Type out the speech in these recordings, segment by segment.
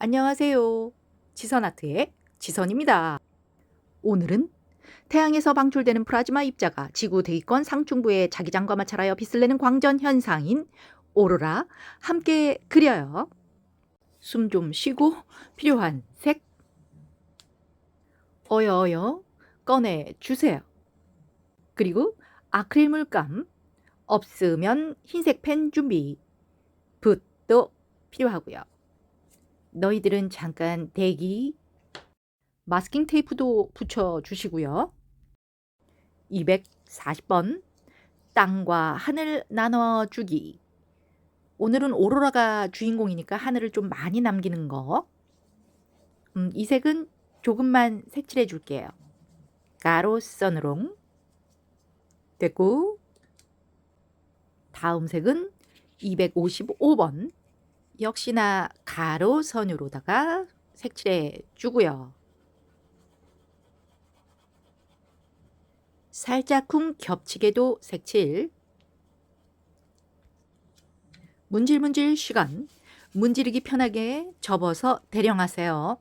안녕하세요. 지선아트의 지선입니다. 오늘은 태양에서 방출되는 플라즈마 입자가 지구 대기권 상중부의 자기장과 마찰하여 빛을 내는 광전 현상인 오로라 함께 그려요. 숨 좀 쉬고 필요한 색 어여어여 꺼내 주세요. 그리고 아크릴 물감 없으면 흰색 펜 준비. 붓도 필요하고요. 너희들은 잠깐 대기. 마스킹 테이프도 붙여 주시고요. 240번 땅과 하늘 나눠 주기. 오늘은 오로라가 주인공이니까 하늘을 좀 많이 남기는 거. 음, 이 색은 조금만 색칠해 줄게요. 가로 선으로 됐고 다음 색은 255번 역시나 가로 선으로다가 색칠해 주고요. 살짝쿵 겹치게도 색칠 문질문질 시간 문지르기 편하게 접어서 대령하세요.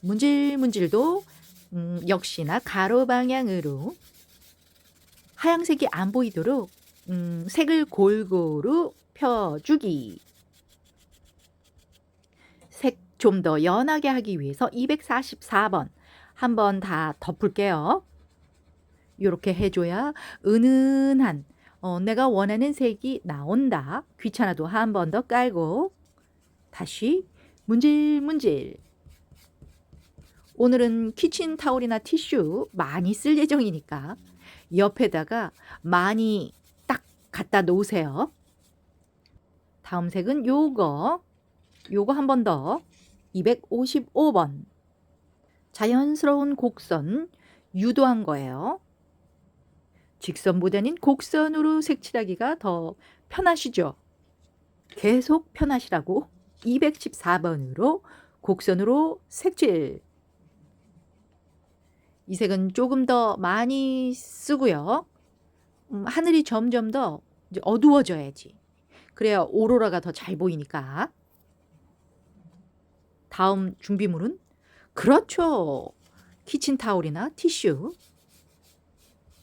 문질문질도 음, 역시나 가로 방향으로 하얀색이 안 보이도록 음, 색을 골고루 펴주기. 색좀더 연하게 하기 위해서 244번 한번 다 덮을게요. 이렇게 해줘야 은은한 어, 내가 원하는 색이 나온다. 귀찮아도 한 번 더 깔고 다시 문질문질. 오늘은 키친타올이나 티슈 많이 쓸 예정이니까 옆에다가 많이 딱 갖다 놓으세요. 다음 색은 요거. 요거 한 번 더. 255번. 자연스러운 곡선 유도한 거예요. 직선보다는 곡선으로 색칠하기가 더 편하시죠? 계속 편하시라고 214번으로 곡선으로 색칠. 이 색은 조금 더 많이 쓰고요. 음, 하늘이 점점 더 어두워져야지. 그래야 오로라가 더 잘 보이니까. 다음 준비물은 그렇죠. 키친타올이나 티슈.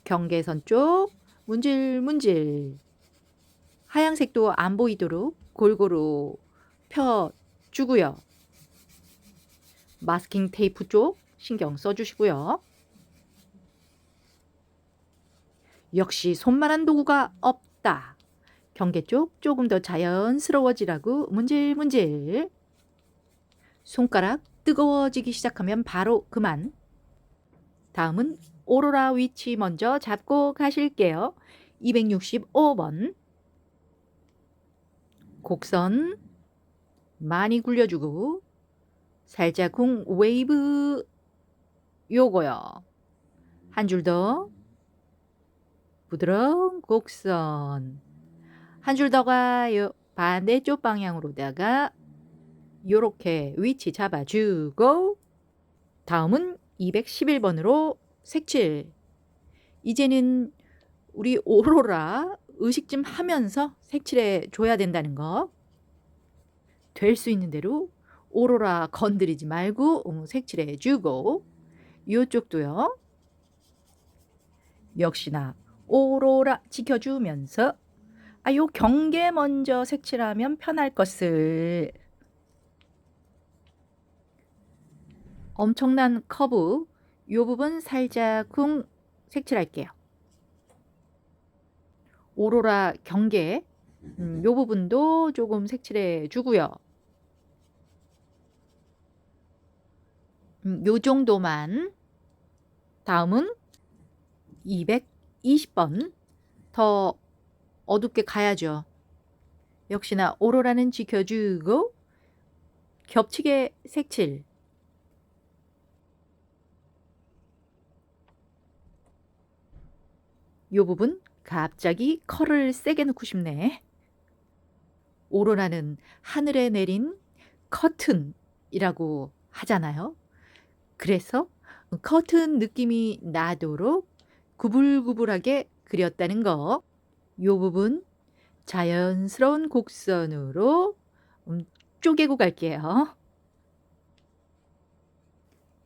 경계선 쪽 문질문질. 하얀색도 안 보이도록 골고루 펴주고요. 마스킹 테이프 쪽 신경 써주시고요. 역시 손만한 도구가 없다. 경계 쪽 조금 더 자연스러워지라고 문질문질. 손가락 뜨거워지기 시작하면 바로 그만. 다음은 오로라 위치 먼저 잡고 가실게요. 265번. 곡선 많이 굴려주고 살짝 쿵 웨이브 요거요. 한 줄 더. 부드러운 곡선. 한 줄 더 가요. 반대쪽 방향으로다가 요렇게 위치 잡아주고 다음은 211번으로 색칠. 이제는 우리 오로라 의식 좀 하면서 색칠해 줘야 된다는 거. 될 수 있는 대로 오로라 건드리지 말고 음, 색칠해 주고 이쪽도요. 역시나 오로라 지켜주면서 아, 요 경계 먼저 색칠하면 편할 것을 엄청난 커브 요 부분 살짝 쿵 색칠할게요. 오로라 경계 음, 요 부분도 조금 색칠해 주고요. 음, 요 정도만. 다음은 220번. 더 어둡게 가야죠. 역시나 오로라는 지켜주고 겹치게 색칠. 요 부분 갑자기 컬을 세게 넣고 싶네. 오로라는 하늘에 내린 커튼이라고 하잖아요. 그래서 커튼 느낌이 나도록 구불구불하게 그렸다는 거. 요 부분 자연스러운 곡선으로 음, 쪼개고 갈게요.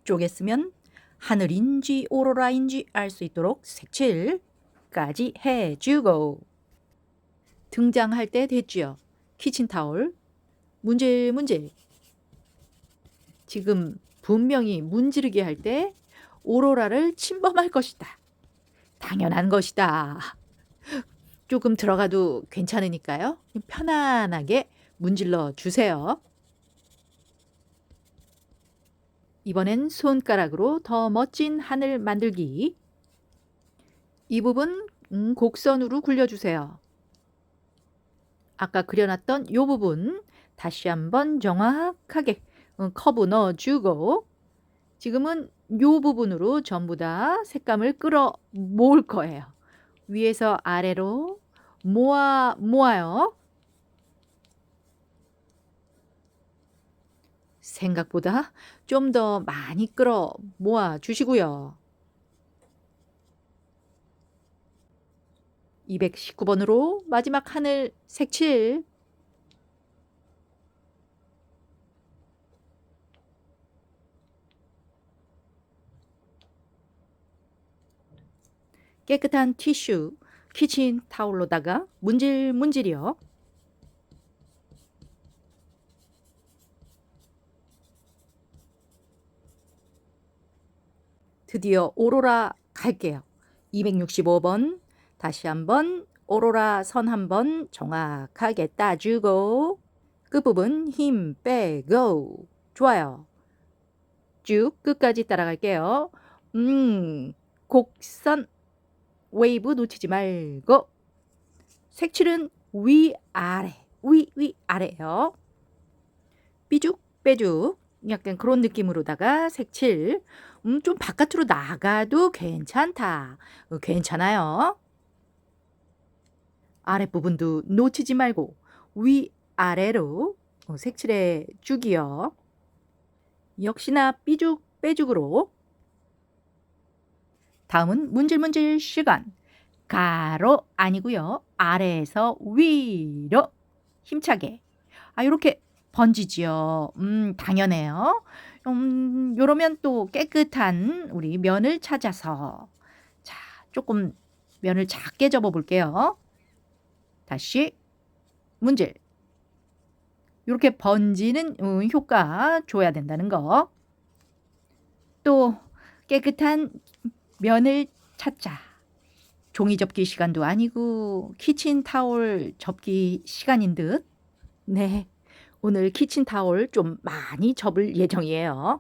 쪼갰으면 하늘인지 오로라인지 알 수 있도록 색칠 까지 해주고 등장할 때 됐지요. 키친타올 문질 문질 지금 분명히 문지르기 할때 오로라를 침범할 것이다. 당연한 것이다. 조금 들어가도 괜찮으니까요. 편안하게 문질러 주세요. 이번엔 손가락으로 더 멋진 하늘 만들기. 이 부분 음, 곡선으로 굴려주세요. 아까 그려놨던 이 부분 다시 한번 정확하게 음, 커브 넣어주고 지금은 이 부분으로 전부 다 색감을 끌어 모을 거예요. 위에서 아래로 모아 모아요. 생각보다 좀 더 많이 끌어 모아 주시고요. 219번으로 마지막 하늘 색칠 깨끗한 티슈 키친 타올로다가 문질 문질이요. 드디어 오로라 갈게요. 265번 다시 한번 오로라 선 한번 정확하게 따주고 끝부분 힘 빼고 좋아요. 쭉 끝까지 따라갈게요. 음 곡선 웨이브 놓치지 말고 색칠은 위 아래 위 위 아래요. 삐죽 빼죽 약간 그런 느낌으로다가 색칠 음, 좀 바깥으로 나가도 괜찮다. 어, 괜찮아요. 아랫부분도 놓치지 말고 위아래로 어, 색칠해 주기요. 역시나 삐죽 빼죽으로 다음은 문질문질 시간. 가로 아니고요. 아래에서 위로 힘차게. 아, 이렇게 번지지요. 음, 당연해요. 음, 요러면 또 깨끗한 우리 면을 찾아서 자, 조금 면을 작게 접어 볼게요. 다시 문질. 이렇게 번지는 음, 효과 줘야 된다는 거. 또 깨끗한 면을 찾자. 종이 접기 시간도 아니고 키친 타올 접기 시간인 듯. 네. 오늘 키친 타올 좀 많이 접을 예정이에요.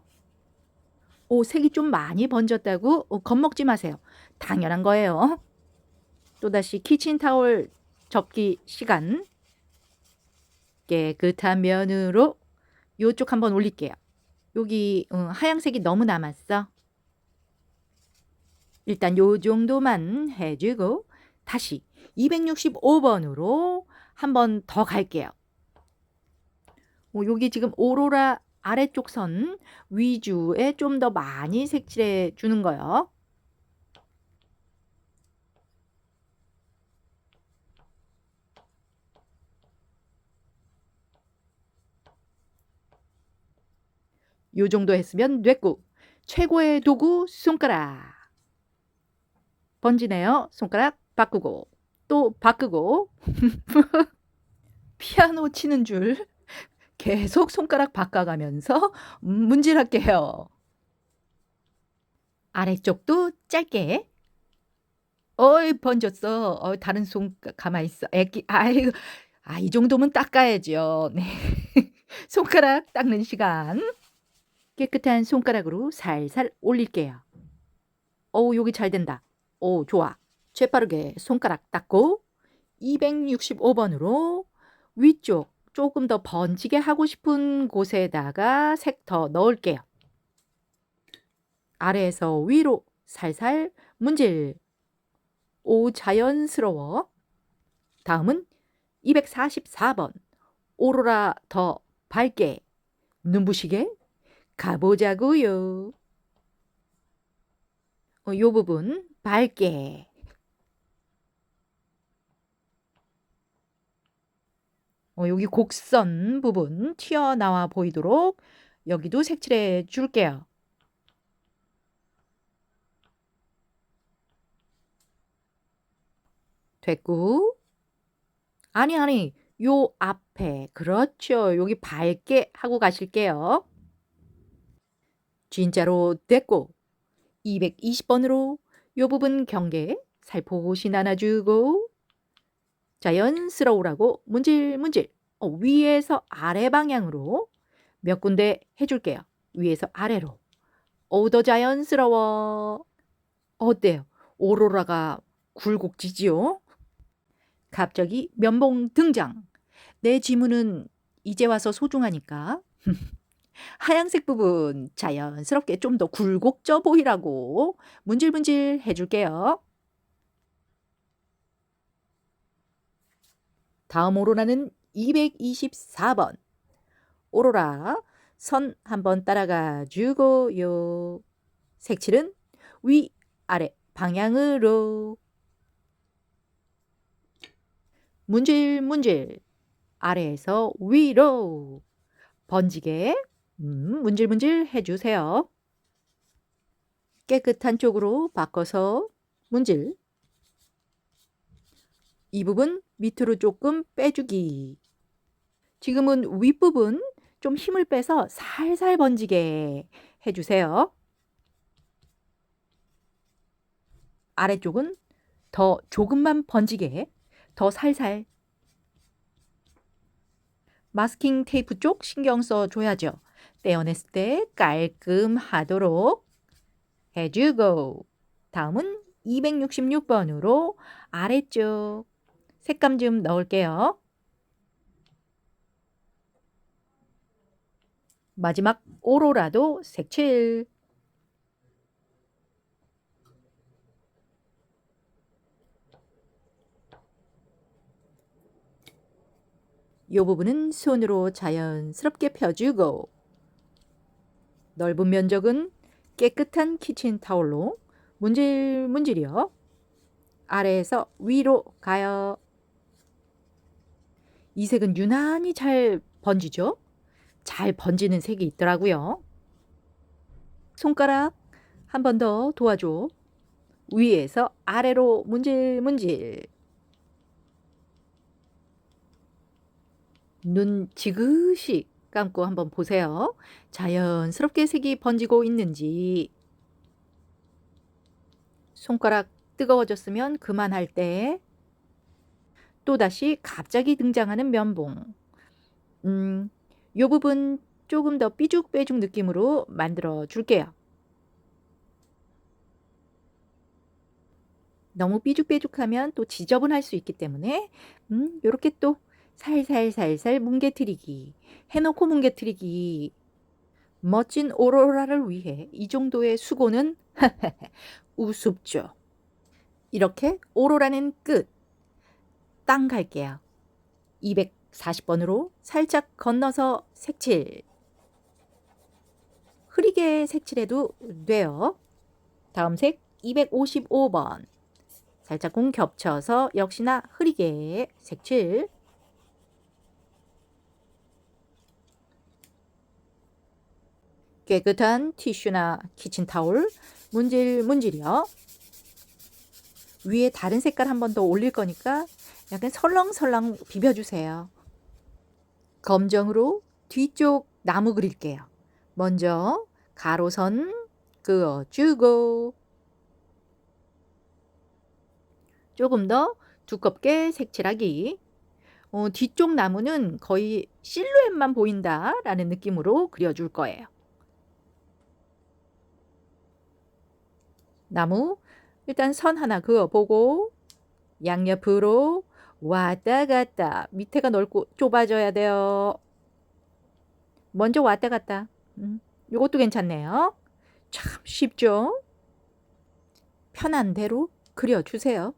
오, 색이 좀 많이 번졌다고 어, 겁먹지 마세요. 당연한 거예요. 또다시 키친 타올 접기 시간. 깨끗한 면으로 요쪽 한번 올릴게요. 여기 어, 하얀색이 너무 남았어. 일단 요 정도만 해주고 다시 265번으로 한 번 더 갈게요. 어, 여기 지금 오로라 아래쪽 선 위주에 좀 더 많이 색칠해 주는 거예요. 요 정도 했으면 됐고 최고의 도구 손가락 번지네요. 손가락 바꾸고 또 바꾸고 피아노 치는 줄 계속 손가락 바꿔가면서 문질할게요. 아래쪽도 짧게. 어이 번졌어. 어, 다른 손 가만히 있어. 애기 아이 아, 이 정도면 닦아야죠. 네. 손가락 닦는 시간. 깨끗한 손가락으로 살살 올릴게요. 오, 여기 잘 된다. 오, 좋아. 재빠르게 손가락 닦고 265번으로 위쪽 조금 더 번지게 하고 싶은 곳에다가 색 더 넣을게요. 아래에서 위로 살살 문질. 오, 자연스러워. 다음은 244번. 오로라 더 밝게. 눈부시게 가보자고요. 어, 요 부분 밝게 어, 여기 곡선 부분 튀어나와 보이도록 여기도 색칠해 줄게요. 됐고 아니 아니 요 앞에 그렇죠 여기 밝게 하고 가실게요. 진짜로 됐고. 220번으로 요 부분 경계 살포시 나눠주고. 자연스러우라고 문질 문질. 어, 위에서 아래 방향으로 몇 군데 해줄게요. 위에서 아래로. 오, 더 자연스러워. 어때요? 오로라가 굴곡지지요? 갑자기 면봉 등장. 내 지문은 이제 와서 소중하니까. 하얀색 부분 자연스럽게 좀 더 굴곡져 보이라고 문질문질 해줄게요. 다음 오로라는 224번. 오로라 선 한번 따라가 주고요. 색칠은 위, 아래 방향으로. 문질 문질 아래에서 위로 번지게 음, 문질문질 해주세요. 깨끗한 쪽으로 바꿔서 문질 이 부분 밑으로 조금 빼주기 지금은 윗부분 좀 힘을 빼서 살살 번지게 해주세요. 아래쪽은 더 조금만 번지게 더 살살 마스킹 테이프 쪽 신경 써 줘야죠. 떼어냈을 때 깔끔하도록 해주고 다음은 266번으로 아래쪽 색감 좀 넣을게요. 마지막 오로라도 색칠 이 부분은 손으로 자연스럽게 펴주고 넓은 면적은 깨끗한 키친 타올로 문질 문질이요. 아래에서 위로 가요. 이 색은 유난히 잘 번지죠? 잘 번지는 색이 있더라고요. 손가락 한 번 더 도와줘. 위에서 아래로 문질 문질. 눈 지그시 감고 한번 보세요. 자연스럽게 색이 번지고 있는지. 손가락 뜨거워졌으면 그만할 때. 또다시 갑자기 등장하는 면봉. 음, 요 부분 조금 더 삐죽빼죽 느낌으로 만들어 줄게요. 너무 삐죽빼죽하면 또 지저분할 수 있기 때문에 음, 요렇게 또 살살살살 뭉개트리기 해놓고 뭉개트리기 멋진 오로라를 위해 이 정도의 수고는 우습죠. 이렇게 오로라는 끝. 땅 갈게요. 240번으로 살짝 건너서 색칠. 흐리게 색칠해도 돼요. 다음 색 255번. 살짝 공 겹쳐서 역시나 흐리게 색칠. 깨끗한 티슈나 키친타올 문질 문질이요. 위에 다른 색깔 한 번 더 올릴 거니까 약간 설렁설렁 비벼주세요. 검정으로 뒤쪽 나무 그릴게요. 먼저 가로선 그어주고 조금 더 두껍게 색칠하기. 어, 뒤쪽 나무는 거의 실루엣만 보인다라는 느낌으로 그려줄 거예요. 나무 일단 선 하나 그어보고 양옆으로 왔다 갔다 밑에가 넓고 좁아져야 돼요. 먼저 왔다 갔다. 음, 이것도 괜찮네요. 참 쉽죠? 편한 대로 그려주세요.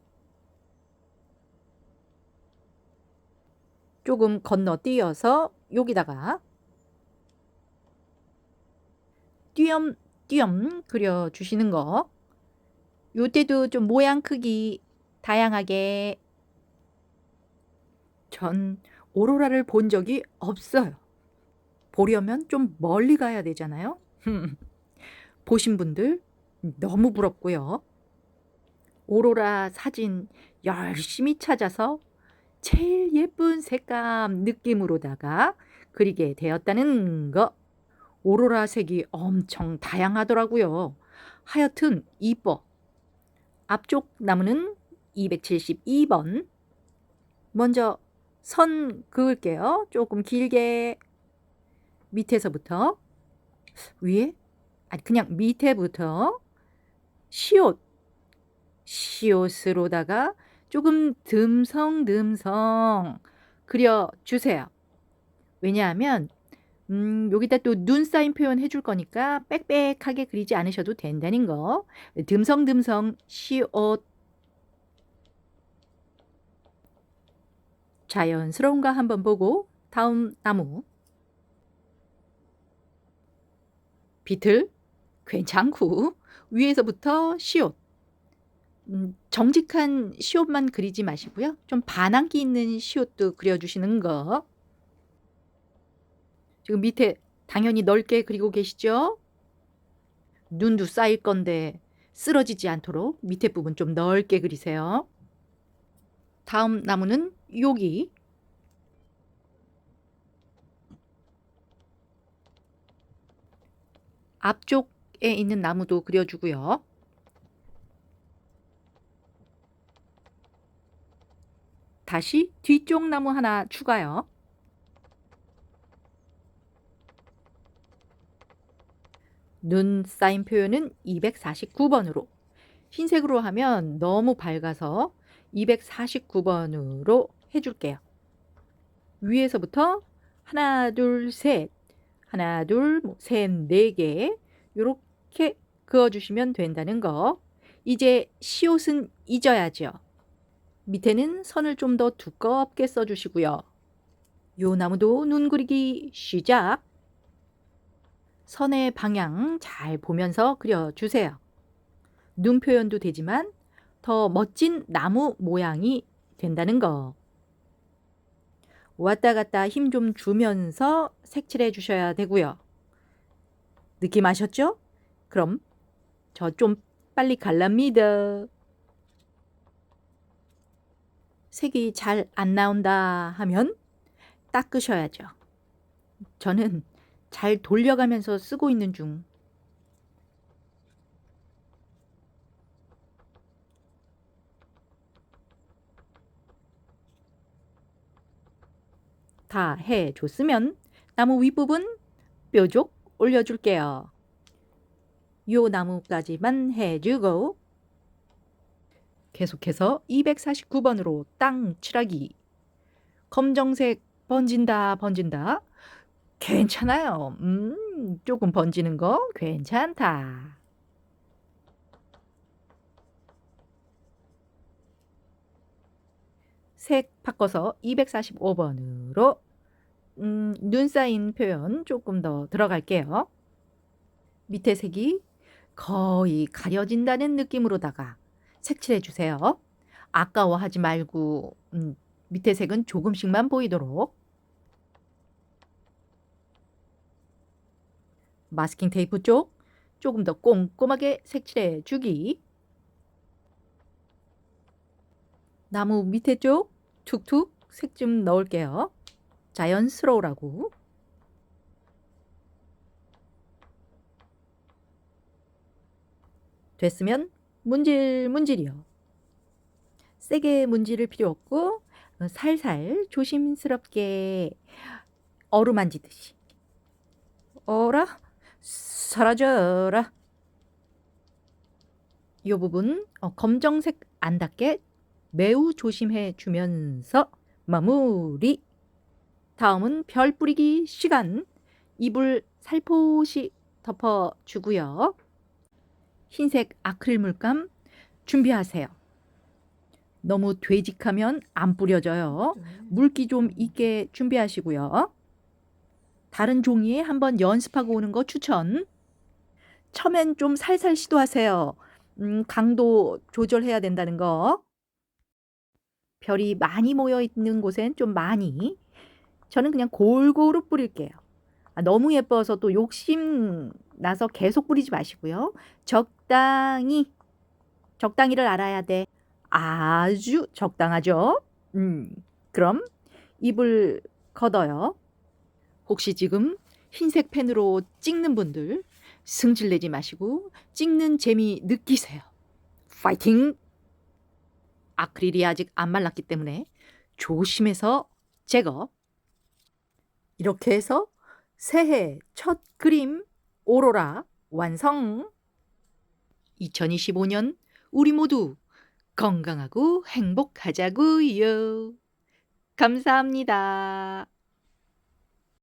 조금 건너뛰어서 여기다가 띄엄띄엄 그려주시는 거. 요때도 좀 모양 크기 다양하게 전 오로라를 본 적이 없어요. 보려면 좀 멀리 가야 되잖아요. 보신 분들 너무 부럽고요. 오로라 사진 열심히 찾아서 제일 예쁜 색감 느낌으로다가 그리게 되었다는 거. 오로라 색이 엄청 다양하더라고요. 하여튼 이뻐. 앞쪽 나무는 272번. 먼저 선 그을게요. 조금 길게 밑에서부터 위에 아니 그냥 밑에부터 시옷 시옷으로다가 조금 듬성듬성 그려 주세요. 왜냐하면 음, 여기다 또 눈 사인 표현 해줄 거니까 빽빽하게 그리지 않으셔도 된다는 거. 듬성듬성 시옷 자연스러운 거 한번 보고 다음 나무 비틀 괜찮고 위에서부터 시옷 음, 정직한 시옷만 그리지 마시고요. 좀 반항기 있는 시옷도 그려주시는 거. 지금 밑에 당연히 넓게 그리고 계시죠? 눈도 쌓일 건데 쓰러지지 않도록 밑에 부분 좀 넓게 그리세요. 다음 나무는 여기 앞쪽에 있는 나무도 그려주고요. 다시 뒤쪽 나무 하나 추가요. 눈 사인 표현은 249번으로 흰색으로 하면 너무 밝아서 249번으로 해줄게요. 위에서부터 하나, 둘, 셋, 하나, 둘, 뭐, 셋, 네 개, 이렇게 그어주시면 된다는 거. 이제 시옷은 잊어야죠. 밑에는 선을 좀 더 두껍게 써주시고요. 요 나무도 눈 그리기 시작. 선의 방향 잘 보면서 그려주세요. 눈 표현도 되지만 더 멋진 나무 모양이 된다는 거. 왔다 갔다 힘 좀 주면서 색칠해 주셔야 되고요. 느낌 아셨죠? 그럼 저 좀 빨리 갈랍니다. 색이 잘 안 나온다 하면 닦으셔야죠. 저는 잘 돌려가면서 쓰고 있는 중. 다 해줬으면 나무 윗부분 뾰족 올려줄게요. 요 나무까지만 해주고 계속해서 249번으로 땅 칠하기 검정색 번진다 번진다 괜찮아요. 음, 조금 번지는 거 괜찮다. 색 바꿔서 245번으로 음, 눈 쌓인 표현 조금 더 들어갈게요. 밑에 색이 거의 가려진다는 느낌으로다가 색칠해 주세요. 아까워하지 말고 음, 밑에 색은 조금씩만 보이도록 마스킹 테이프 쪽 조금 더 꼼꼼하게 색칠해 주기 나무 밑에 쪽 툭툭 색 좀 넣을게요. 자연스러우라고. 됐으면 문질 문질이요. 세게 문지를 필요 없고 어, 살살 조심스럽게 어루만지듯이. 어라 사라져라. 이 부분 어, 검정색 안 닿게 매우 조심해 주면서 마무리. 다음은 별 뿌리기 시간. 이불 살포시 덮어 주고요. 흰색 아크릴 물감 준비하세요. 너무 되직하면 안 뿌려져요. 물기 좀 있게 준비하시고요. 다른 종이에 한번 연습하고 오는 거 추천. 처음엔 좀 살살 시도하세요. 음, 강도 조절해야 된다는 거. 별이 많이 모여 있는 곳엔 좀 많이. 저는 그냥 골고루 뿌릴게요. 아, 너무 예뻐서 또 욕심 나서 계속 뿌리지 마시고요. 적당히 적당히를 알아야 돼. 아주 적당하죠? 음, 그럼 입을 걷어요. 혹시 지금 흰색 펜으로 찍는 분들 승질 내지 마시고 찍는 재미 느끼세요. 파이팅! 아크릴이 아직 안 말랐기 때문에 조심해서 제거. 이렇게 해서 새해 첫 그림 오로라 완성! 2025년 우리 모두 건강하고 행복하자고요. 감사합니다.